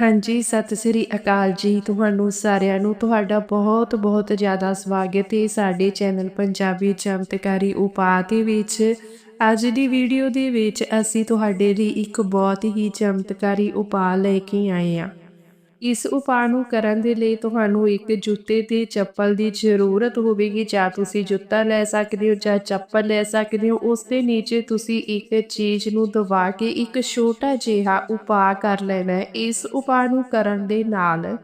ਹਾਂਜੀ, ਸਤਿ ਸ੍ਰੀ ਅਕਾਲ ਜੀ। ਤੁਹਾਨੂੰ ਸਾਰਿਆਂ ਨੂੰ ਤੁਹਾਡਾ ਬਹੁਤ ਬਹੁਤ ਜ਼ਿਆਦਾ ਸਵਾਗਤ ਹੈ ਸਾਡੇ ਚੈਨਲ ਪੰਜਾਬੀ ਚਮਤਕਾਰੀ ਉਪਾਅ ਦੇ ਵਿੱਚ। ਅੱਜ ਦੀ ਵੀਡੀਓ ਦੇ ਵਿੱਚ ਅਸੀਂ ਤੁਹਾਡੇ ਲਈ ਇੱਕ ਬਹੁਤ ਹੀ ਚਮਤਕਾਰੀ ਉਪਾਅ ਲੈ ਕੇ ਆਏ ਹਾਂ। ਇਸ ਉਪਾਅ ਨੂੰ ਕਰਨ ਦੇ ਲਈ ਤੁਹਾਨੂੰ ਇੱਕ ਜੁੱਤੇ ਤੇ ਚੱਪਲ ਦੀ ਜ਼ਰੂਰਤ ਹੋਵੇਗੀ। ਜਾਂ ਤੁਸੀਂ ਜੁੱਤਾ ਲੈ ਸਕਦੇ ਹੋ ਜਾਂ ਚੱਪਲ ਲੈ ਸਕਦੇ ਹੋ। ਉਸ ਦੇ ਨੀਚੇ ਤੁਸੀਂ ਇੱਕ ਚੀਜ਼ ਨੂੰ ਦਬਾ ਕੇ ਇੱਕ ਛੋਟਾ ਜਿਹਾ ਉਪਾਅ ਕਰ ਲੈਣਾ ਇਸ ਉਪਾਅ ਨੂੰ ਕਰਨ ਦੇ ਨਾਲ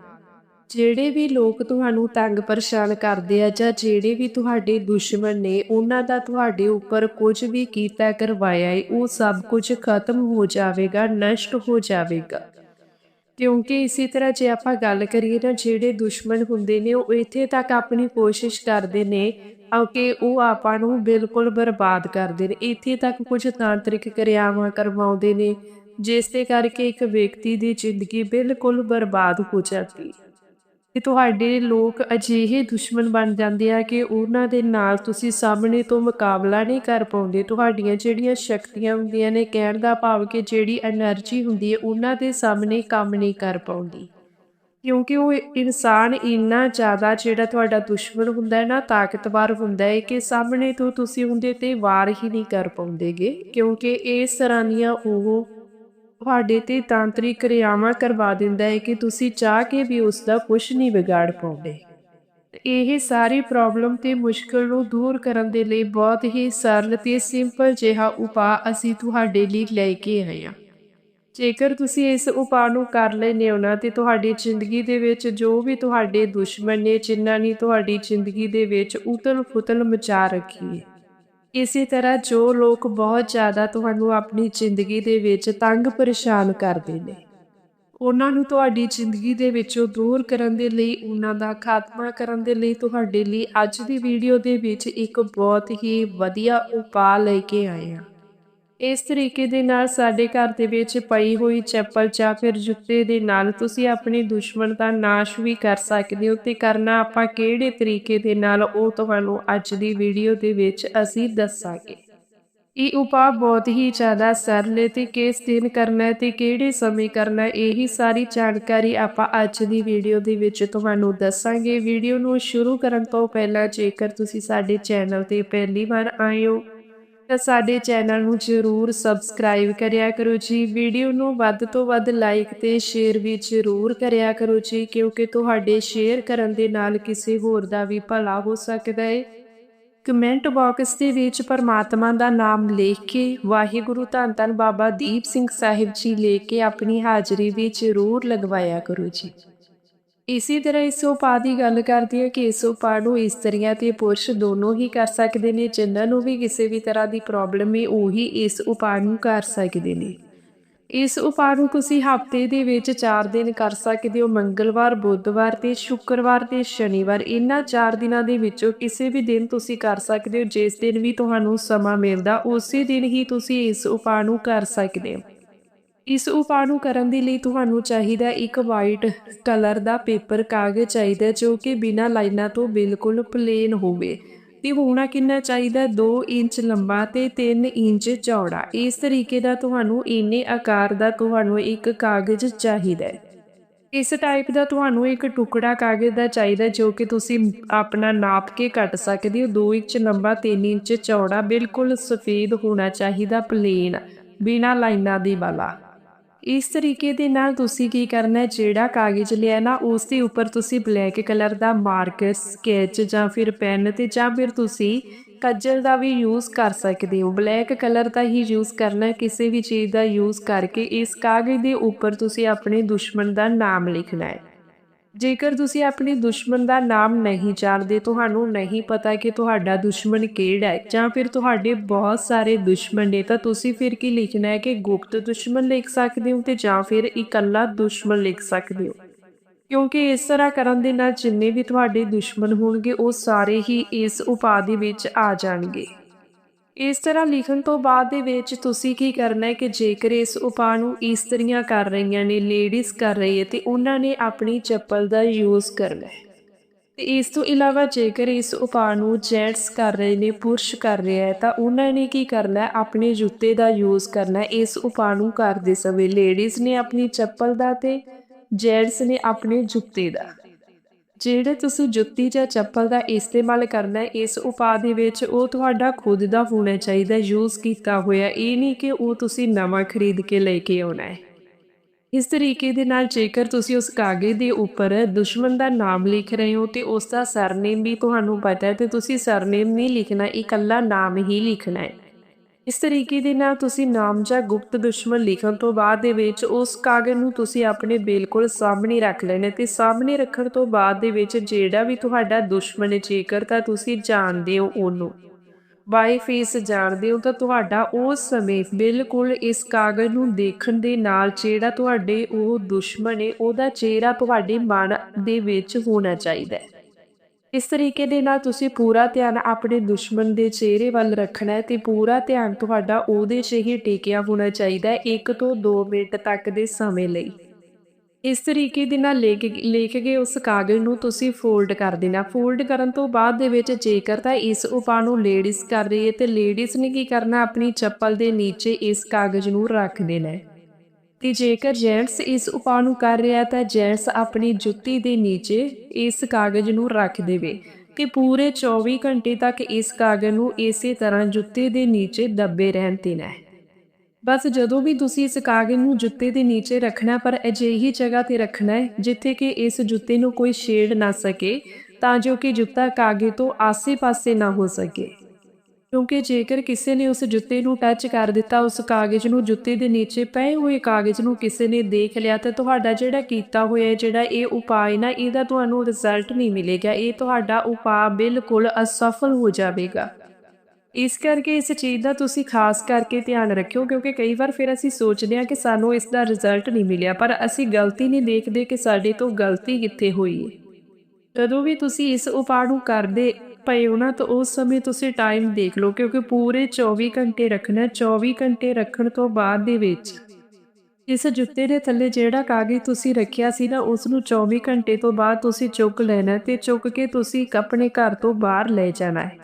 ਜਿਹੜੇ ਵੀ ਲੋਕ ਤੁਹਾਨੂੰ ਤੰਗ ਪਰੇਸ਼ਾਨ ਕਰਦੇ ਆ ਜਾਂ ਜਿਹੜੇ ਵੀ ਤੁਹਾਡੇ ਦੁਸ਼ਮਣ ਨੇ, ਉਹਨਾਂ ਦਾ ਤੁਹਾਡੇ ਉੱਪਰ ਕੁਝ ਵੀ ਕੀਤਾ ਕਰਵਾਇਆ ਹੈ, ਉਹ ਸਭ ਕੁਝ ਖਤਮ ਹੋ ਜਾਵੇਗਾ, ਨਸ਼ਟ ਹੋ ਜਾਵੇਗਾ। ਕਿਉਂਕਿ ਇਸੇ ਤਰ੍ਹਾਂ ਜੇ ਆਪਾਂ ਗੱਲ ਕਰੀਏ ਨਾ ਜਿਹੜੇ ਦੁਸ਼ਮਣ ਹੁੰਦੇ ਨੇ, ਉਹ ਇੱਥੇ ਤੱਕ ਆਪਣੀ ਕੋਸ਼ਿਸ਼ ਕਰਦੇ ਨੇ ਕਿ ਉਹ ਆਪਾਂ ਨੂੰ ਬਿਲਕੁਲ ਬਰਬਾਦ ਕਰਦੇ ਨੇ। ਇੱਥੇ ਤੱਕ ਕੁਝ ਤਾਂਤਰਿਕ ਕਿਰਿਆਵਾਂ ਕਰਵਾਉਂਦੇ ਨੇ, ਜਿਸ ਦੇ ਕਰਕੇ ਇੱਕ ਵਿਅਕਤੀ ਦੀ ਜ਼ਿੰਦਗੀ ਬਿਲਕੁਲ ਬਰਬਾਦ ਹੋ ਜਾਂਦੀ ਹੈ। ਤੇ ਤੁਹਾਡੇ ਲੋਕ ਅਜਿਹੇ ਦੁਸ਼ਮਣ ਬਣ ਜਾਂਦੇ ਆ ਕਿ ਉਹਨਾਂ ਦੇ ਨਾਲ ਤੁਸੀਂ ਸਾਹਮਣੇ ਤੋਂ ਮੁਕਾਬਲਾ ਨਹੀਂ ਕਰ ਪਾਉਂਦੇ। ਤੁਹਾਡੀਆਂ ਜਿਹੜੀਆਂ ਸ਼ਕਤੀਆਂ ਹੁੰਦੀਆਂ ਨੇ, ਕਹਿਣ ਦਾ ਭਾਵ ਕਿ ਜਿਹੜੀ એનર્ਜੀ ਹੁੰਦੀ ਹੈ, ਉਹਨਾਂ ਦੇ ਸਾਹਮਣੇ ਕੰਮ ਨਹੀਂ ਕਰ ਪਾਉਂਦੀ। ਕਿਉਂਕਿ ਉਹ ਇਨਸਾਨ ਇੰਨਾ ਜ਼ਿਆਦਾ ਜਿਹੜਾ ਤੁਹਾਡਾ ਦੁਸ਼ਮਣ ਹੁੰਦਾ ਹੈ ਨਾ, ਤਾਕਤਵਰ ਹੁੰਦਾ ਹੈ ਕਿ ਸਾਹਮਣੇ ਤੋਂ ਤੁਸੀਂ ਉਹਦੇ ਤੇ ਵਾਰ ਹੀ ਨਹੀਂ ਕਰ ਪਾਉਂਦੇਗੇ। ਕਿਉਂਕਿ ਇਸ ਤਰ੍ਹਾਂ ਦੀਆਂ ਉਹ ਤੁਹਾਡੇ ਤੇ ਤਾਂਤਰਿਕ ਕਿਰਿਆਵਾਂ ਕਰਵਾ ਦਿੰਦਾ ਹੈ ਕਿ ਤੁਸੀਂ ਚਾਹ ਕੇ ਵੀ ਉਸ ਦਾ ਕੁਝ ਨਹੀਂ ਵਿਗਾੜ ਪਾਉਂਦੇ। ਇਹ ਸਾਰੀ ਪ੍ਰੋਬਲਮ ਤੇ ਮੁਸ਼ਕਲ ਨੂੰ ਦੂਰ ਕਰਨ ਦੇ ਲਈ ਬਹੁਤ ਹੀ ਸਰਲ ਤੇ ਸਿੰਪਲ ਜਿਹਾ ਉਪਾਅ ਅਸੀਂ ਤੁਹਾਡੇ ਲਈ ਲੈ ਕੇ ਆਏ ਹਾਂ। ਜੇਕਰ ਤੁਸੀਂ ਇਸ ਉਪਾਅ ਨੂੰ ਕਰ ਲੈਨੇ ਹੋ ਨਾ ਤੇ ਤੁਹਾਡੀ ਜ਼ਿੰਦਗੀ ਦੇ ਵਿੱਚ ਜੋ ਵੀ ਤੁਹਾਡੇ ਦੁਸ਼ਮਣ ਨੇ ਜਿਨ੍ਹਾਂ ਨੇ ਤੁਹਾਡੀ ਜ਼ਿੰਦਗੀ ਦੇ ਵਿੱਚ ਉਤਲ-ਫੁਤਲ ਮਚਾ ਰੱਖੀ ਹੈ ਇਸੇ ਤਰ੍ਹਾਂ ਜੋ ਲੋਕ ਬਹੁਤ ਜ਼ਿਆਦਾ ਤੁਹਾਨੂੰ ਆਪਣੀ ਜ਼ਿੰਦਗੀ ਦੇ ਵਿੱਚ ਤੰਗ ਪਰੇਸ਼ਾਨ ਕਰਦੇ ਨੇ, ਉਹਨਾਂ ਨੂੰ ਤੁਹਾਡੀ ਜ਼ਿੰਦਗੀ ਦੇ ਵਿੱਚੋਂ ਦੂਰ ਕਰਨ ਦੇ ਲਈ, ਉਹਨਾਂ ਦਾ ਖਾਤਮਾ ਕਰਨ ਦੇ ਲਈ ਤੁਹਾਡੇ ਲਈ ਅੱਜ ਦੀ ਵੀਡੀਓ ਦੇ ਵਿੱਚ ਇੱਕ ਬਹੁਤ ਹੀ ਵਧੀਆ ਉਪਾਅ ਲੈ ਕੇ ਆਏ ਹਾਂ। ਇਸ ਤਰੀਕੇ ਦੇ ਨਾਲ ਸਾਡੇ ਘਰ ਦੇ ਵਿੱਚ ਪਈ ਹੋਈ ਚੱਪਲ ਜਾਂ ਫਿਰ ਜੁੱਤੇ ਦੇ ਨਾਲ ਤੁਸੀਂ ਆਪਣੇ ਦੁਸ਼ਮਣ ਦਾ ਨਾਸ਼ ਵੀ ਕਰ ਸਕਦੇ ਹੋ ਤੇ ਕਰਨਾ ਆਪਾਂ ਕਿਹੜੇ ਤਰੀਕੇ ਦੇ ਨਾਲ ਉਹ ਤੁਹਾਨੂੰ ਅੱਜ ਦੀ ਵੀਡੀਓ ਦੇ ਵਿੱਚ ਅਸੀਂ ਦੱਸਾਂਗੇ। ਇਹ ਉਪਾਅ ਬਹੁਤ ਹੀ ਜ਼ਿਆਦਾ ਸਰਲ ਹੈ ਤੇ ਕਿਸ ਦਿਨ ਕਰਨਾ ਹੈ ਤੇ ਕਿਹੜੇ ਸਮੇਂ ਕਰਨਾ ਇਹੀ ਸਾਰੀ ਜਾਣਕਾਰੀ ਆਪਾਂ ਅੱਜ ਦੀ ਵੀਡੀਓ ਦੇ ਵਿੱਚ ਤੁਹਾਨੂੰ ਦੱਸਾਂਗੇ। ਵੀਡੀਓ ਨੂੰ ਸ਼ੁਰੂ ਕਰਨ ਤੋਂ ਪਹਿਲਾਂ ਜੇਕਰ ਤੁਸੀਂ ਸਾਡੇ ਚੈਨਲ ਤੇ ਪਹਿਲੀ ਵਾਰ ਆਏ ਹੋ ਤਾਂ ਸਾਡੇ ਚੈਨਲ ਨੂੰ ਜ਼ਰੂਰ ਸਬਸਕ੍ਰਾਈਬ ਕਰਿਆ ਕਰੋ ਜੀ। ਵੀਡੀਓ ਨੂੰ ਵੱਧ ਤੋਂ ਵੱਧ ਲਾਈਕ ਤੇ ਸ਼ੇਅਰ ਵੀ ਜ਼ਰੂਰ ਕਰਿਆ ਕਰੋ ਜੀ, ਕਿਉਂਕਿ ਤੁਹਾਡੇ ਸ਼ੇਅਰ ਕਰਨ ਦੇ ਨਾਲ ਕਿਸੇ ਹੋਰ ਦਾ ਵੀ ਭਲਾ ਹੋ ਸਕਦਾ ਹੈ ਕਮੈਂਟ ਬਾਕਸ ਦੇ ਵਿੱਚ ਪਰਮਾਤਮਾ ਦਾ ਨਾਮ ਲਿਖ ਕੇ, ਵਾਹਿਗੁਰੂ ਧੰਨ ਧੰਨ ਬਾਬਾ ਦੀਪ ਸਿੰਘ ਸਾਹਿਬ ਜੀ ਲੈ ਕੇ ਆਪਣੀ ਹਾਜ਼ਰੀ ਵੀ ਜ਼ਰੂਰ ਲਗਵਾਇਆ ਕਰੋ ਜੀ। ਇਸੇ ਤਰ੍ਹਾਂ ਇਸ ਉਪਾਅ ਦੀ ਗੱਲ ਕਰਦੀ ਹੈ ਕਿ ਇਸ ਉਪਾਅ ਨੂੰ ਇਸਤਰੀਆਂ ਤੇ ਪੁਰਸ਼ ਦੋਨੋਂ ਹੀ ਕਰ ਸਕਦੇ ਨੇ, ਜਿਨ੍ਹਾਂ ਨੂੰ ਵੀ ਕਿਸੇ ਵੀ ਤਰ੍ਹਾਂ ਦੀ ਪ੍ਰੋਬਲਮ ਹੈ, ਉਹੀ ਇਸ ਉਪਾਅ ਨੂੰ ਕਰ ਸਕਦੇ ਨੇ। ਇਸ ਉਪਾਅ ਨੂੰ ਤੁਸੀਂ ਹਫ਼ਤੇ ਦੇ ਵਿੱਚ 4 ਦਿਨ ਕਰ ਸਕਦੇ ਹੋ, ਮੰਗਲਵਾਰ, ਬੁੱਧਵਾਰ ਤੇ ਸ਼ੁੱਕਰਵਾਰ ਤੇ ਸ਼ਨੀਵਾਰ। ਇਹਨਾਂ 4 ਦਿਨਾਂ ਦੇ ਵਿੱਚੋਂ ਕਿਸੇ ਵੀ ਦਿਨ ਤੁਸੀਂ ਕਰ ਸਕਦੇ ਹੋ, ਜਿਸ ਦਿਨ ਵੀ ਤੁਹਾਨੂੰ ਸਮਾਂ ਮਿਲਦਾ, ਉਸੇ ਦਿਨ ਹੀ ਤੁਸੀਂ ਇਸ ਉਪਾਅ ਨੂੰ ਕਰ ਸਕਦੇ ਹੋ। ਇਸ ਉਪਾਅ ਨੂੰ ਕਰਨ ਦੇ ਲਈ ਤੁਹਾਨੂੰ ਚਾਹੀਦਾ ਇੱਕ ਵਾਈਟ ਕਲਰ ਦਾ ਪੇਪਰ ਕਾਗਜ਼ ਚਾਹੀਦਾ ਜੋ ਕਿ ਬਿਨਾਂ ਲਾਈਨਾਂ ਤੋਂ ਬਿਲਕੁਲ ਪਲੇਨ ਹੋਵੇ। ਤੇ ਹੋਣਾ ਕਿੰਨਾ ਚਾਹੀਦਾ? 2 ਇੰਚ ਲੰਬਾ ਤੇ 3 ਇੰਚ ਚੌੜਾ। ਇਸ ਤਰੀਕੇ ਦਾ ਤੁਹਾਨੂੰ ਇੰਨੇ ਆਕਾਰ ਦਾ ਤੁਹਾਨੂੰ ਇੱਕ ਕਾਗਜ਼ ਚਾਹੀਦਾ ਹੈ। ਇਸ ਟਾਈਪ ਦਾ ਤੁਹਾਨੂੰ ਇੱਕ ਟੁਕੜਾ ਕਾਗਜ਼ ਦਾ ਚਾਹੀਦਾ ਜੋ ਕਿ ਤੁਸੀਂ ਆਪਣਾ ਨਾਪ ਕੇ ਕੱਟ ਸਕਦੇ ਹੋ। 2 ਇੰਚ ਲੰਬਾ 3 ਇੰਚ ਚੌੜਾ ਬਿਲਕੁਲ ਸਫੇਦ ਹੋਣਾ ਚਾਹੀਦਾ ਪਲੇਨ ਬਿਨਾਂ ਲਾਈਨਾਂ ਦੀ ਵਾਲਾ। ਇਸ ਤਰੀਕੇ ਦੇ ਨਾਲ ਤੁਸੀਂ ਕੀ ਕਰਨਾ ਹੈ? ਜਿਹੜਾ ਕਾਗਜ਼ ਲਿਆ ਨਾ, ਉਸ ਦੇ ਉੱਪਰ ਤੁਸੀਂ ਬਲੈਕ ਕਲਰ ਦਾ ਮਾਰਕਰ ਸਕੈਚ ਜਾਂ ਫਿਰ ਪੈਨ ਤੇ ਜਾਂ ਫਿਰ ਤੁਸੀਂ ਕੱਜਲ ਦਾ ਵੀ ਯੂਜ਼ ਕਰ ਸਕਦੇ ਹੋ। ਬਲੈਕ ਕਲਰ ਦਾ ਹੀ ਯੂਜ਼ ਕਰਨਾ, ਕਿਸੇ ਵੀ ਚੀਜ਼ ਦਾ ਯੂਜ਼ ਕਰਕੇ ਇਸ ਕਾਗਜ਼ ਦੇ ਉੱਪਰ ਤੁਸੀਂ ਆਪਣੇ ਦੁਸ਼ਮਣ ਦਾ ਨਾਮ ਲਿਖਣਾ ਹੈ। ਜੇਕਰ ਤੁਸੀਂ ਆਪਣੇ ਦੁਸ਼ਮਣ ਦਾ ਨਾਮ ਨਹੀਂ ਜਾਣਦੇ, ਤੁਹਾਨੂੰ ਨਹੀਂ ਪਤਾ ਕਿ ਤੁਹਾਡਾ ਦੁਸ਼ਮਣ ਕਿਹੜਾ ਹੈ ਜਾਂ ਫਿਰ ਤੁਹਾਡੇ ਬਹੁਤ ਸਾਰੇ ਦੁਸ਼ਮਣ ਨੇ, ਤਾਂ ਤੁਸੀਂ ਫਿਰ ਕੀ ਲਿਖਣਾ ਹੈ ਕਿ ਗੁਪਤ ਦੁਸ਼ਮਣ ਲਿਖ ਸਕਦੇ ਹੋ ਤੇ ਜਾਂ ਫਿਰ ਇਕੱਲਾ ਦੁਸ਼ਮਣ ਲਿਖ ਸਕਦੇ ਹੋ? ਕਿਉਂਕਿ ਇਸ ਤਰ੍ਹਾਂ ਕਰਨ ਦੇ ਨਾਲ ਜਿੰਨੇ ਵੀ ਤੁਹਾਡੇ ਦੁਸ਼ਮਣ ਹੋਣਗੇ, ਉਹ ਸਾਰੇ ਹੀ ਇਸ ਉਪਾਅ ਦੇ ਵਿੱਚ ਆ ਜਾਣਗੇ। ਇਸ ਤਰ੍ਹਾਂ ਲਿਖਣ ਤੋਂ ਬਾਅਦ ਦੇ ਵਿੱਚ ਤੁਸੀਂ ਕੀ ਕਰਨਾ ਹੈ ਕਿ ਜੇਕਰ ਇਸ ਉਪਾਅ ਨੂੰ ਇਸਤਰੀਆਂ ਕਰ ਰਹੀਆਂ ਨੇ, ਲੇਡੀਜ਼ ਕਰ ਰਹੀ ਹੈ, ਤੇ ਉਹਨਾਂ ਨੇ ਆਪਣੀ ਚੱਪਲ ਦਾ ਯੂਜ਼ ਕਰਨਾ ਹੈ। ਤੇ ਇਸ ਤੋਂ ਇਲਾਵਾ ਜੇਕਰ ਇਸ ਉਪਾਅ ਨੂੰ ਜੈਂਟਸ ਕਰ ਰਹੇ ਨੇ, ਪੁਰਸ਼ ਕਰ ਰਿਹਾ ਹੈ, ਤਾਂ ਉਹਨਾਂ ਨੇ ਕੀ ਕਰਨਾ ਆਪਣੇ ਜੁੱਤੇ ਦਾ ਯੂਜ਼ ਕਰਨਾ ਇਸ ਉਪਾਅ ਨੂੰ ਕਰਦੇ ਸਮੇਂ ਲੇਡੀਜ਼ ਨੇ ਆਪਣੀ ਚੱਪਲ ਦਾ ਤੇ ਜੈਂਟਸ ਨੇ ਆਪਣੇ ਜੁੱਤੇ ਦਾ। ਜਿਹੜੇ ਤੁਸੀਂ ਜੁੱਤੀ ਜਾਂ ਚੱਪਲ ਦਾ ਇਸਤੇਮਾਲ ਕਰਨਾ ਹੈ, ਇਸ ਉਪਾਅ ਦੇ ਵਿੱਚ ਉਹ ਤੁਹਾਡਾ ਖੁਦ ਦਾ ਹੋਣਾ ਚਾਹੀਦਾ ਯੂਜ਼ ਕੀਤਾ ਹੋਇਆ। ਇਹ ਨਹੀਂ ਕਿ ਉਹ ਤੁਸੀਂ ਨਵਾਂ ਖਰੀਦ ਕੇ ਲੈ ਕੇ ਆਉਣਾ ਹੈ। ਇਸ ਤਰੀਕੇ ਦੇ ਨਾਲ ਜੇਕਰ ਤੁਸੀਂ ਉਸ ਕਾਗਜ਼ ਦੇ ਉੱਪਰ ਦੁਸ਼ਮਣ ਦਾ ਨਾਮ ਲਿਖ ਰਹੇ ਹੋ ਤੇ ਉਸ ਦਾ ਸਰਨੇਮ ਵੀ ਤੁਹਾਨੂੰ ਪਤਾ ਹੈ ਤੇ ਤੁਸੀਂ ਸਰਨੇਮ ਨਹੀਂ ਲਿਖਣਾ ਇਕੱਲਾ ਨਾਮ ਹੀ ਲਿਖਣਾ ਹੈ। ਇਸ ਤਰੀਕੇ ਦੇ ਨਾਲ ਤੁਸੀਂ ਨਾਮ ਜਾਂ ਗੁਪਤ ਦੁਸ਼ਮਣ ਲਿਖਣ ਤੋਂ ਬਾਅਦ ਦੇ ਵਿੱਚ ਉਸ ਕਾਗਜ਼ ਨੂੰ ਤੁਸੀਂ ਆਪਣੇ ਬਿਲਕੁਲ ਸਾਹਮਣੇ ਰੱਖ ਲੈਣਾ ਤੇ ਸਾਹਮਣੇ ਰੱਖਣ ਤੋਂ ਬਾਅਦ ਦੇ ਵਿੱਚ ਜਿਹੜਾ ਵੀ ਤੁਹਾਡਾ ਦੁਸ਼ਮਣ ਹੈ, ਜੇਕਰ ਤਾਂ ਤੁਸੀਂ ਜਾਣਦੇ ਹੋ ਉਹਨੂੰ। ਬਾਈ ਫੇਸ ਜਾਣਦੇ ਹੋ ਤਾਂ ਤੁਹਾਡਾ ਉਸ ਸਮੇਂ ਬਿਲਕੁਲ ਇਸ ਕਾਗਜ਼ ਨੂੰ ਦੇਖਣ ਦੇ ਨਾਲ ਜਿਹੜਾ ਤੁਹਾਡੇ ਉਹ ਦੁਸ਼ਮਣ ਹੈ, ਉਹਦਾ ਚਿਹਰਾ ਤੁਹਾਡੇ ਮਨ ਦੇ ਵਿੱਚ ਹੋਣਾ ਚਾਹੀਦਾ ਹੈ। ਇਸ ਤਰੀਕੇ ਦੇ ਨਾਲ ਤੁਸੀਂ ਪੂਰਾ ਧਿਆਨ ਆਪਣੇ ਦੁਸ਼ਮਣ ਦੇ ਚਿਹਰੇ ਵੱਲ ਰੱਖਣਾ ਹੈ ਤੇ ਪੂਰਾ ਧਿਆਨ ਤੁਹਾਡਾ ਉਹਦੇ 'ਚ ਹੀ ਟਿਕਿਆ ਹੋਣਾ ਚਾਹੀਦਾ ਹੈ 1 ਤੋਂ 2 ਮਿੰਟ ਤੱਕ ਦੇ ਸਮੇਂ ਲਈ। ਇਸ ਤਰੀਕੇ ਦੇ ਨਾਲ ਲਿਖ ਲਿਖ ਕੇ ਉਸ ਕਾਗਜ਼ ਨੂੰ ਤੁਸੀਂ ਫੋਲਡ ਕਰ ਦੇਣਾ। ਫੋਲਡ ਕਰਨ ਤੋਂ ਬਾਅਦ ਦੇ ਵਿੱਚ ਜੇਕਰ ਤਾਂ ਇਸ ਉਪਾਅ ਨੂੰ ਲੇਡੀਜ਼ ਕਰ ਰਹੀ ਹੈ ਤੇ ਲੇਡੀਜ਼ ਨੇ ਕੀ ਕਰਨਾ, ਆਪਣੀ ਚੱਪਲ ਦੇ ਨੀਚੇ ਇਸ ਕਾਗਜ਼ ਨੂੰ ਰੱਖ ਦੇਣਾ ਹੈ। ਤੇ ਜੇਕਰ ਜੈਂਟਸ ਇਸ ਉਪਾਅ ਨੂੰ ਕਰ ਰਿਹਾ ਤਾਂ ਜੈਂਟਸ ਆਪਣੀ ਜੁੱਤੀ ਦੇ ਨੀਚੇ ਇਸ ਕਾਗਜ਼ ਨੂੰ ਰੱਖ ਦੇਵੇ ਤੇ ਪੂਰੇ 24 ਘੰਟੇ ਤੱਕ ਇਸ ਕਾਗਜ਼ ਨੂੰ ਇਸੇ ਤਰ੍ਹਾਂ ਜੁੱਤੇ ਦੇ ਨੀਚੇ ਦੱਬੇ ਰਹਿਣ ਦੇਣਾ ਹੈ। ਬਸ ਜਦੋਂ ਵੀ ਤੁਸੀਂ ਇਸ ਕਾਗਜ਼ ਨੂੰ ਜੁੱਤੇ ਦੇ ਨੀਚੇ ਰੱਖਣਾ ਪਰ ਅਜਿਹੀ ਜਗ੍ਹਾ ਤੇ ਰੱਖਣਾ ਹੈ, ਜਿੱਥੇ ਕਿ ਇਸ ਜੁੱਤੇ ਨੂੰ ਕੋਈ ਛੇੜ ਨਾ ਸਕੇ, ਤਾਂ ਜੋ ਕਿ ਜੁੱਤਾ ਕਾਗਜ਼ ਤੋਂ ਆਸੇ-ਪਾਸੇ ਨਾ ਹੋ ਸਕੇ। ਕਿਉਂਕਿ ਜੇਕਰ ਕਿਸੇ ਨੇ ਉਸ ਜੁੱਤੇ ਨੂੰ ਟੱਚ ਕਰ ਦਿੱਤਾ, ਉਸ ਕਾਗਜ਼ ਨੂੰ ਜੁੱਤੇ ਦੇ ਨੀਚੇ ਪਏ ਹੋਏ ਕਾਗਜ਼ ਨੂੰ ਕਿਸੇ ਨੇ ਦੇਖ ਲਿਆ, ਤਾਂ ਤੁਹਾਡਾ ਜਿਹੜਾ ਕੀਤਾ ਹੋਇਆ ਜਿਹੜਾ ਇਹ ਉਪਾਅ ਨਾ, ਇਹਦਾ ਤੁਹਾਨੂੰ ਰਿਜ਼ਲਟ ਨਹੀਂ ਮਿਲੇਗਾ। ਇਹ ਤੁਹਾਡਾ ਉਪਾਅ ਬਿਲਕੁਲ ਅਸਫਲ ਹੋ ਜਾਵੇਗਾ। ਇਸ ਕਰਕੇ ਇਸ ਚੀਜ਼ ਦਾ ਤੁਸੀਂ ਖਾਸ ਕਰਕੇ ਧਿਆਨ ਰੱਖਿਓ, ਕਿਉਂਕਿ ਕਈ ਵਾਰ ਫਿਰ ਅਸੀਂ ਸੋਚਦੇ ਹਾਂ ਕਿ ਸਾਨੂੰ ਇਸ ਦਾ ਰਿਜ਼ਲਟ ਨਹੀਂ ਮਿਲਿਆ, ਪਰ ਅਸੀਂ ਗਲਤੀ ਨਹੀਂ ਦੇਖਦੇ ਕਿ ਸਾਡੇ ਤੋਂ ਗਲਤੀ ਕਿੱਥੇ ਹੋਈ ਹੈ। ਜਦੋਂ ਵੀ ਤੁਸੀਂ ਇਸ ਉਪਾਅ ਨੂੰ ਕਰਦੇ ਪਏ ਹੋ ਨਾ ਤਾਂ ਉਸ ਸਮੇਂ ਤੁਸੀਂ ਟਾਈਮ ਦੇਖ ਲਓ, ਕਿਉਂਕਿ ਪੂਰੇ 24 ਘੰਟੇ ਰੱਖਣਾ 24 ਘੰਟੇ ਰੱਖਣ ਤੋਂ ਬਾਅਦ ਦੇ ਵਿੱਚ। ਇਸ ਜੁੱਤੇ ਦੇ ਥੱਲੇ ਜਿਹੜਾ ਕਾਗਜ਼ ਤੁਸੀਂ ਰੱਖਿਆ ਸੀ ਨਾ ਉਸ ਨੂੰ 24 ਘੰਟੇ ਤੋਂ ਬਾਅਦ ਤੁਸੀਂ ਚੁੱਕ ਲੈਣਾ ਤੇ ਚੁੱਕ ਕੇ ਤੁਸੀਂ ਆਪਣੇ ਘਰ ਤੋਂ ਬਾਹਰ ਲੈ ਜਾਣਾ ਹੈ।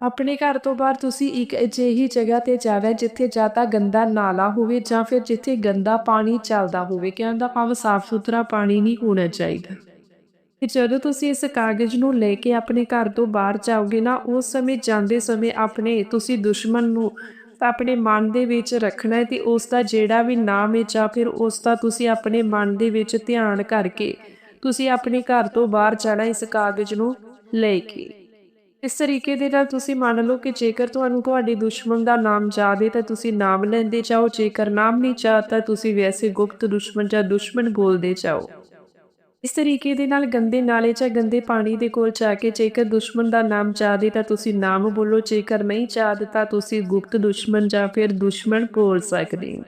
ਆਪਣੇ ਘਰ ਤੋਂ ਬਾਹਰ ਤੁਸੀਂ ਇੱਕ ਅਜਿਹੀ ਜਗ੍ਹਾ ਤੇ ਜਾਣਾ ਜਿੱਥੇ ਜਾਂ ਤਾਂ ਗੰਦਾ ਨਾਲਾ ਹੋਵੇ ਜਾਂ ਫਿਰ ਜਿੱਥੇ ਗੰਦਾ ਪਾਣੀ ਚੱਲਦਾ ਹੋਵੇ ਕਹਿਣ ਦਾ ਭਾਵ ਸਾਫ਼ ਸੁਥਰਾ ਪਾਣੀ ਨਹੀਂ ਹੋਣਾ ਚਾਹੀਦਾ। ਕਿ ਜਦੋਂ ਤੁਸੀਂ ਇਸ ਕਾਗਜ਼ ਨੂੰ ਲੈ ਕੇ ਆਪਣੇ ਘਰ ਤੋਂ ਬਾਹਰ ਜਾਓਗੇ ਨਾ, ਉਸ ਸਮੇਂ ਜਾਂਦੇ ਸਮੇਂ ਆਪਣੇ, ਤੁਸੀਂ ਦੁਸ਼ਮਣ ਨੂੰ ਆਪਣੇ ਮਨ ਦੇ ਵਿੱਚ ਰੱਖਣਾ ਹੈ ਤੇ ਉਸ ਦਾ ਜਿਹੜਾ ਵੀ ਨਾਮ ਹੈ ਜਾਂ ਫਿਰ ਉਸ ਦਾ ਤੁਸੀਂ ਆਪਣੇ ਮਨ ਦੇ ਵਿੱਚ ਧਿਆਨ ਕਰਕੇ ਤੁਸੀਂ ਆਪਣੇ ਘਰ ਤੋਂ ਬਾਹਰ ਜਾਣਾ ਇਸ ਕਾਗਜ਼ ਨੂੰ ਲੈ ਕੇ। ਇਸ ਤਰੀਕੇ ਦੇ ਨਾਲ ਤੁਸੀਂ ਮੰਨ ਲਓ ਕਿ ਜੇਕਰ ਤੁਹਾਨੂੰ ਤੁਹਾਡੇ ਦੁਸ਼ਮਣ ਦਾ ਨਾਮ ਯਾਦ ਹੈ ਤਾਂ ਤੁਸੀਂ ਨਾਮ ਲੈਂਦੇ ਜਾਓ, ਜੇਕਰ ਨਾਮ ਨਹੀਂ ਯਾਦ ਤਾਂ ਤੁਸੀਂ ਵੈਸੇ ਗੁਪਤ ਦੁਸ਼ਮਣ ਜਾਂ ਦੁਸ਼ਮਣ ਬੋਲਦੇ ਜਾਓ। ਇਸ ਤਰੀਕੇ ਦੇ ਨਾਲ ਗੰਦੇ ਨਾਲੇ 'ਚ ਗੰਦੇ ਪਾਣੀ ਦੇ ਕੋਲ ਜਾ ਕੇ ਜੇਕਰ ਦੁਸ਼ਮਣ ਦਾ ਨਾਮ ਚਾਹ ਦੇ ਤਾਂ ਤੁਸੀਂ ਨਾਮ ਬੋਲੋ, ਜੇਕਰ ਨਹੀਂ ਚਾਹਦੇ ਤਾਂ ਤੁਸੀਂ ਗੁਪਤ ਦੁਸ਼ਮਣ ਜਾਂ ਫਿਰ ਦੁਸ਼ਮਣ ਬੋਲ ਸਕਦੇ ਹੋ।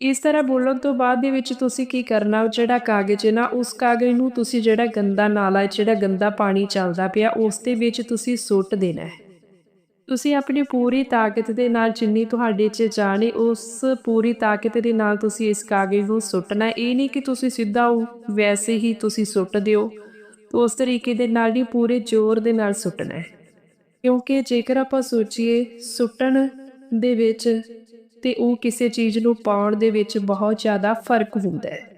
ਇਸ ਤਰ੍ਹਾਂ ਬੋਲਣ ਤੋਂ ਬਾਅਦ ਦੇ ਵਿੱਚ ਤੁਸੀਂ ਕੀ ਕਰਨਾ, ਜਿਹੜਾ ਕਾਗਜ਼ ਹੈ ਨਾ, ਉਸ ਕਾਗਜ਼ ਨੂੰ ਤੁਸੀਂ ਜਿਹੜਾ ਗੰਦਾ ਨਾਲਾ ਜਿਹੜਾ ਗੰਦਾ ਪਾਣੀ ਚੱਲਦਾ ਪਿਆ, ਉਸ ਦੇ ਵਿੱਚ ਤੁਸੀਂ ਸੁੱਟ ਦੇਣਾ ਹੈ। ਤੁਸੀਂ ਆਪਣੀ ਪੂਰੀ ਤਾਕਤ ਦੇ ਨਾਲ ਜਿੰਨੀ ਤੁਹਾਡੇ 'ਚ ਜਾਣੇ ਉਸ ਪੂਰੀ ਤਾਕਤ ਦੇ ਨਾਲ ਤੁਸੀਂ ਇਸ ਕਾਗਜ਼ ਨੂੰ ਸੁੱਟਣਾ ਇਹ ਨਹੀਂ ਕਿ ਤੁਸੀਂ ਸਿੱਧਾ ਉਹ ਵੈਸੇ ਹੀ ਤੁਸੀਂ ਸੁੱਟ ਦਿਓ। ਉਸ ਤਰੀਕੇ ਦੇ ਨਾਲ ਹੀ ਪੂਰੇ ਜ਼ੋਰ ਦੇ ਨਾਲ ਸੁੱਟਣਾ ਹੈ ਕਿਉਂਕਿ ਜੇਕਰ ਆਪਾਂ ਸੋਚੀਏ, ਸੁੱਟਣ ਦੇ ਵਿੱਚ ਤੇ ਉਹ ਕਿਸੇ ਚੀਜ਼ ਨੂੰ ਪਾਉਣ ਦੇ ਵਿੱਚ ਬਹੁਤ ਜ਼ਿਆਦਾ ਫ਼ਰਕ ਹੁੰਦਾ ਹੈ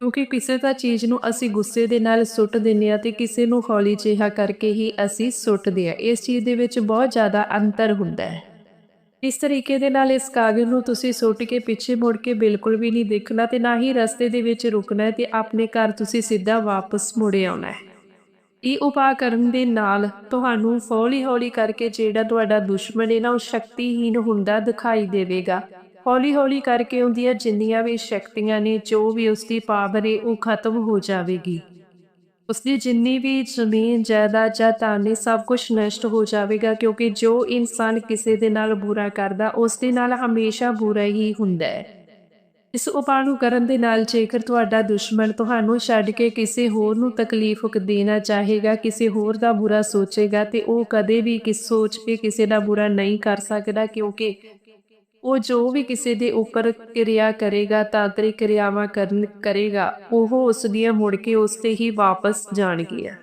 ਕਿਉਂਕਿ ਕਿਸੇ ਤਾਂ ਚੀਜ਼ ਨੂੰ ਅਸੀਂ ਗੁੱਸੇ ਦੇ ਨਾਲ ਸੁੱਟ ਦਿੰਨੇ ਆ ਤੇ ਕਿਸੇ ਨੂੰ ਹੌਲੀ ਜਿਹਾ ਕਰਕੇ ਹੀ ਅਸੀਂ ਸੁੱਟਦੇ ਆ ਇਸ ਚੀਜ਼ ਦੇ ਵਿੱਚ ਬਹੁਤ ਜ਼ਿਆਦਾ ਅੰਤਰ ਹੁੰਦਾ ਹੈ। ਇਸ ਤਰੀਕੇ ਦੇ ਨਾਲ ਇਸ ਕਾਗਜ਼ ਨੂੰ ਤੁਸੀਂ ਸੁੱਟ ਕੇ ਪਿੱਛੇ ਮੁੜ ਕੇ ਬਿਲਕੁਲ ਵੀ ਨਹੀਂ ਦੇਖਣਾ ਤੇ ਨਾ ਹੀ ਰਸਤੇ ਦੇ ਵਿੱਚ ਰੁਕਣਾ ਹੈ ਤੇ ਆਪਣੇ ਘਰ ਤੁਸੀਂ ਸਿੱਧਾ ਵਾਪਸ ਮੁੜੇ ਆਉਣਾ ਹੈ। ਇਹ ਉਪਾਅ ਕਰਨ ਦੇ ਨਾਲ ਤੁਹਾਨੂੰ ਹੌਲੀ-ਹੌਲੀ ਕਰਕੇ ਜਿਹੜਾ ਤੁਹਾਡਾ ਦੁਸ਼ਮਣ ਹੈ ਨਾ, ਉਹ ਸ਼ਕਤੀਹੀਨ ਹੁੰਦਾ ਦਿਖਾਈ ਦੇਵੇਗਾ। ਹੌਲੀ-ਹੌਲੀ ਕਰਕੇ ਉਹਦੀਆਂ ਜਿੰਨੀਆਂ ਵੀ ਸ਼ਕਤੀਆਂ ਨੇ, ਜੋ ਵੀ ਉਸਦੀ ਪਾਵਰ ਹੈ ਉਹ ਖਤਮ ਹੋ ਜਾਵੇਗੀ। ਉਸਦੀ ਜਿੰਨੀ ਵੀ ਜ਼ਮੀਨ, ਜਾਇਦਾਦ ਜਾਂ ਧਨ ਸਭ ਕੁਝ ਨਸ਼ਟ ਹੋ ਜਾਵੇਗਾ, ਕਿਉਂਕਿ ਜੋ ਇਨਸਾਨ ਕਿਸੇ ਦੇ ਨਾਲ ਬੁਰਾ ਕਰਦਾ ਉਸ ਦੇ ਨਾਲ ਹਮੇਸ਼ਾ ਬੁਰਾ ਹੀ ਹੁੰਦਾ ਹੈ। ਇਸ ਉਪਾਅ ਨੂੰ ਕਰਨ ਦੇ ਨਾਲ ਜੇਕਰ ਤੁਹਾਡਾ ਦੁਸ਼ਮਣ ਤੁਹਾਨੂੰ ਛੱਡ ਕੇ ਕਿਸੇ ਹੋਰ ਨੂੰ ਤਕਲੀਫ ਦੇਣਾ ਚਾਹੇਗਾ, ਕਿਸੇ ਹੋਰ ਦਾ ਬੁਰਾ ਸੋਚੇਗਾ, ਤੇ ਉਹ ਕਦੇ ਵੀ ਕਿਸ ਸੋਚ ਕੇ ਕਿਸੇ ਦਾ ਬੁਰਾ ਨਹੀਂ ਕਰ ਸਕਦਾ, ਕਿਉਂਕਿ ਉਹ ਜੋ ਵੀ ਕਿਸੇ ਦੇ ਉੱਪਰ ਕਿਰਿਆ ਕਰੇਗਾ, ਤਾਂਤਰਿਕ ਕਿਰਿਆਵਾਂ ਕਰਨ, ਕਰੇਗਾ, ਉਹ ਉਸ ਦੀਆਂ ਮੁੜ ਕੇ ਉਸ ਤੇ ਹੀ ਵਾਪਸ ਜਾਣਗੀਆਂ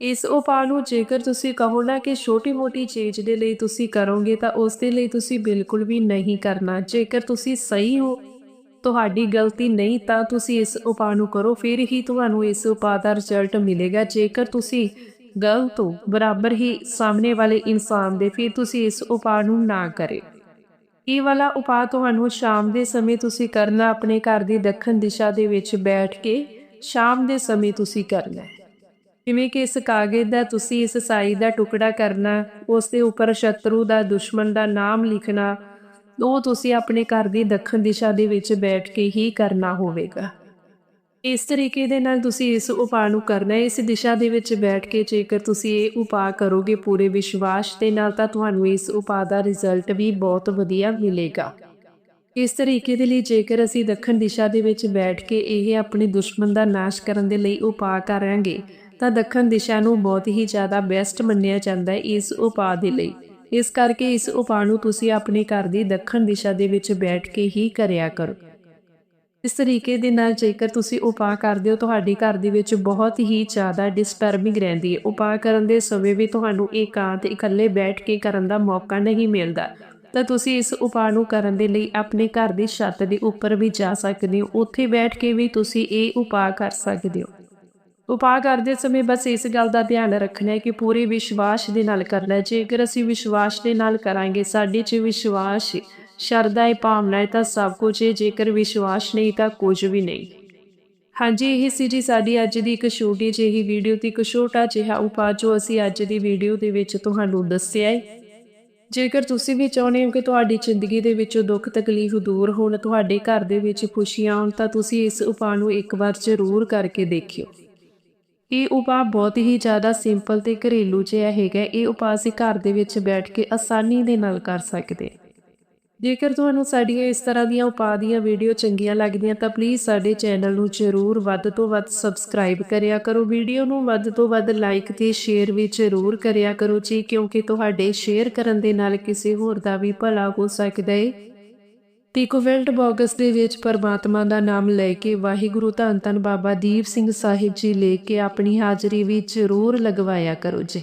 ਇਸ ਉਪਾਅ ਨੂੰ ਜੇਕਰ ਤੁਸੀਂ ਕਹੋ ਨਾ ਕਿ ਛੋਟੀ-ਮੋਟੀ ਚੀਜ਼ ਦੇ ਲਈ ਤੁਸੀਂ ਕਰੋਗੇ, ਤਾਂ ਉਸ ਦੇ ਲਈ ਤੁਸੀਂ ਬਿਲਕੁਲ ਵੀ ਨਹੀਂ ਕਰਨਾ। ਜੇਕਰ ਤੁਸੀਂ ਸਹੀ ਹੋ, ਤੁਹਾਡੀ ਗਲਤੀ ਨਹੀਂ, ਤਾਂ ਤੁਸੀਂ ਇਸ ਉਪਾਅ ਨੂੰ ਕਰੋ, ਫਿਰ ਹੀ ਤੁਹਾਨੂੰ ਇਸ ਉਪਾਅ ਦਾ ਰਿਜ਼ਲਟ ਮਿਲੇਗਾ। ਜੇਕਰ ਤੁਸੀਂ ਗਲਤ ਹੋ, ਬਰਾਬਰ ਹੀ ਸਾਹਮਣੇ ਵਾਲੇ ਇਨਸਾਨ ਦੇ, ਫਿਰ ਤੁਸੀਂ ਇਸ ਉਪਾਅ ਨੂੰ ਨਾ ਕਰੇ। ਇਹ ਵਾਲਾ ਉਪਾਅ ਤੁਹਾਨੂੰ ਸ਼ਾਮ ਦੇ ਸਮੇਂ ਤੁਸੀਂ ਕਰਨਾ, ਆਪਣੇ ਘਰ ਦੀ ਦੱਖਣ ਦਿਸ਼ਾ ਦੇ ਵਿੱਚ ਬੈਠ ਕੇ ਸ਼ਾਮ ਦੇ ਸਮੇਂ ਤੁਸੀਂ ਕਰਨਾ ਹੈ। ਜਿਵੇਂ ਕਿ ਇਸ ਕਾਗਜ਼ ਦਾ ਤੁਸੀਂ ਇਸ ਸਾਈ ਦਾ ਟੁਕੜਾ ਕਰਨਾ, ਉਸ ਦੇ ਉੱਪਰ ਸ਼ਤਰੂ ਦਾ, ਦੁਸ਼ਮਣ ਦਾ ਨਾਮ ਲਿਖਣਾ, ਉਹ ਤੁਸੀਂ ਆਪਣੇ ਘਰ ਦੀ ਦੱਖਣ ਦਿਸ਼ਾ ਦੇ ਵਿੱਚ ਬੈਠ ਕੇ ਹੀ ਕਰਨਾ ਹੋਵੇਗਾ। ਇਸ ਤਰੀਕੇ ਦੇ ਨਾਲ ਤੁਸੀਂ ਇਸ ਉਪਾਅ ਨੂੰ ਕਰਨਾ ਹੈ। ਇਸ ਦਿਸ਼ਾ ਦੇ ਵਿੱਚ ਬੈਠ ਕੇ ਜੇਕਰ ਤੁਸੀਂ ਇਹ ਉਪਾਅ ਕਰੋਗੇ ਪੂਰੇ ਵਿਸ਼ਵਾਸ ਦੇ ਨਾਲ, ਤਾਂ ਤੁਹਾਨੂੰ ਇਸ ਉਪਾਅ ਦਾ ਰਿਜ਼ਲਟ ਵੀ ਬਹੁਤ ਵਧੀਆ ਮਿਲੇਗਾ। ਇਸ ਤਰੀਕੇ ਦੇ ਲਈ ਜੇਕਰ ਅਸੀਂ ਦੱਖਣ ਦਿਸ਼ਾ ਦੇ ਵਿੱਚ ਬੈਠ ਕੇ ਇਹ ਆਪਣੇ ਦੁਸ਼ਮਣ ਦਾ ਨਾਸ਼ ਕਰਨ ਦੇ ਲਈ ਉਪਾਅ ਕਰਾਂਗੇ, ਤਾਂ ਦੱਖਣ ਦਿਸ਼ਾ ਨੂੰ ਬਹੁਤ ਹੀ ਜ਼ਿਆਦਾ ਬੈਸਟ ਮੰਨਿਆ ਜਾਂਦਾ ਹੈ ਇਸ ਉਪਾਅ ਦੇ ਲਈ। ਇਸ ਕਰਕੇ ਇਸ ਉਪਾਅ ਨੂੰ ਤੁਸੀਂ ਆਪਣੇ ਘਰ ਦੀ ਦੱਖਣ ਦਿਸ਼ਾ ਦੇ ਵਿੱਚ ਬੈਠ ਕੇ ਹੀ ਕਰਿਆ ਕਰੋ। ਇਸ ਤਰੀਕੇ ਦੇ ਨਾਲ ਜੇਕਰ ਤੁਸੀਂ ਉਪਾਅ ਕਰਦੇ ਹੋ, ਤੁਹਾਡੇ ਘਰ ਦੇ ਵਿੱਚ ਬਹੁਤ ਹੀ ਜ਼ਿਆਦਾ ਡਿਸਟਰਬਿੰਗ ਰਹਿੰਦੀ ਹੈ। ਉਪਾਅ ਕਰਨ ਦੇ ਸਮੇਂ ਵੀ ਤੁਹਾਨੂੰ ਇਕਾਂਤ, ਇਕੱਲੇ ਬੈਠ ਕੇ ਕਰਨ ਦਾ ਮੌਕਾ ਨਹੀਂ ਮਿਲਦਾ। ਤਾਂ ਤੁਸੀਂ ਇਸ ਉਪਾਅ ਨੂੰ ਕਰਨ ਦੇ ਲਈ ਆਪਣੇ ਘਰ ਦੀ ਛੱਤ ਦੇ ਉੱਪਰ ਵੀ ਜਾ ਸਕਦੇ ਹੋ। ਉੱਥੇ ਬੈਠ ਕੇ ਵੀ ਤੁਸੀਂ ਇਹ ਉਪਾਅ ਕਰ ਸਕਦੇ ਹੋ। ਉਪਾਅ ਕਰਦੇ ਸਮੇਂ ਬਸ ਇਸ ਗੱਲ ਦਾ ਧਿਆਨ ਰੱਖਣਾ ਹੈ ਕਿ ਪੂਰੇ ਵਿਸ਼ਵਾਸ ਦੇ ਨਾਲ ਕਰਨਾ ਹੈ। ਜੇਕਰ ਅਸੀਂ ਵਿਸ਼ਵਾਸ ਦੇ ਨਾਲ ਕਰਾਂਗੇ, ਸਾਡੇ 'ਚ ਵਿਸ਼ਵਾਸ ਸ਼ਰਧਾ ਹੈ ਭਾਵਨਾ ਹੈ ਤਾਂ ਸਭ ਕੁਝ ਹੈ, ਜੇਕਰ ਵਿਸ਼ਵਾਸ ਨਹੀਂ ਤਾਂ ਕੁਝ ਵੀ ਨਹੀਂ। ਹਾਂਜੀ, ਇਹ ਸੀ ਜੀ ਸਾਡੀ ਅੱਜ ਦੀ ਇੱਕ ਛੋਟੀ ਜਿਹੀ ਵੀਡੀਓ ਤੇ ਇੱਕ ਛੋਟਾ ਜਿਹਾ ਉਪਾਅ ਜੋ ਅਸੀਂ ਅੱਜ ਦੀ ਵੀਡੀਓ ਦੇ ਵਿੱਚ ਤੁਹਾਨੂੰ ਦੱਸਿਆ ਹੈ। ਜੇਕਰ ਤੁਸੀਂ ਵੀ ਚਾਹੁੰਦੇ ਹੋ ਕਿ ਤੁਹਾਡੀ ਜ਼ਿੰਦਗੀ ਦੇ ਵਿੱਚੋਂ ਦੁੱਖ ਤਕਲੀਫ ਦੂਰ ਹੋਣ, ਤੁਹਾਡੇ ਘਰ ਦੇ ਵਿੱਚ ਖੁਸ਼ੀਆਂ ਆਉਣ, ਤਾਂ ਤੁਸੀਂ ਇਸ ਉਪਾਅ ਨੂੰ ਇੱਕ ਵਾਰ ਜ਼ਰੂਰ ਕਰਕੇ ਦੇਖਿਓ। ਇਹ ਉਪਾਅ ਬਹੁਤ ਹੀ ਜ਼ਿਆਦਾ ਸਿੰਪਲ ਤੇ ਘਰੇਲੂ ਜਿਹਾ ਹੈਗਾ ਇਹ ਉਪਾਅ ਅਸੀਂ ਘਰ ਦੇ ਵਿੱਚ ਬੈਠ ਕੇ ਆਸਾਨੀ ਦੇ ਨਾਲ ਕਰ ਸਕਦੇ ਹਾਂ। ਜੇਕਰ ਤੁਹਾਨੂੰ ਸਾਡੀਆਂ ਇਸ ਤਰ੍ਹਾਂ ਦੀਆਂ ਉਪਾਅ ਦੀਆਂ ਵੀਡੀਓ ਚੰਗੀਆਂ ਲੱਗਦੀਆਂ ਤਾਂ ਪਲੀਜ਼ ਸਾਡੇ ਚੈਨਲ ਨੂੰ ਜ਼ਰੂਰ ਵੱਧ ਤੋਂ ਵੱਧ ਸਬਸਕ੍ਰਾਈਬ ਕਰਿਆ ਕਰੋ। ਵੀਡੀਓ ਨੂੰ ਵੱਧ ਤੋਂ ਵੱਧ ਲਾਈਕ ਤੇ ਸ਼ੇਅਰ ਵੀ ਜ਼ਰੂਰ ਕਰਿਆ ਕਰੋ ਜੀ, ਕਿਉਂਕਿ ਤੁਹਾਡੇ ਸ਼ੇਅਰ ਕਰਨ ਦੇ ਨਾਲ ਕਿਸੇ ਹੋਰ ਦਾ ਵੀ ਭਲਾ ਹੋ ਸਕਦਾ ਹੈ ਤੇ ਕਮੈਂਟ ਬਾਕਸ ਦੇ ਵਿੱਚ ਪਰਮਾਤਮਾ ਦਾ ਨਾਮ ਲੈ ਕੇ ਵਾਹਿਗੁਰੂ ਧੰਨ ਧੰਨ ਬਾਬਾ ਦੀਪ ਸਿੰਘ ਸਾਹਿਬ ਜੀ ਲੈ ਕੇ ਆਪਣੀ ਹਾਜ਼ਰੀ ਵੀ ਜ਼ਰੂਰ ਲਗਵਾਇਆ ਕਰੋ ਜੀ।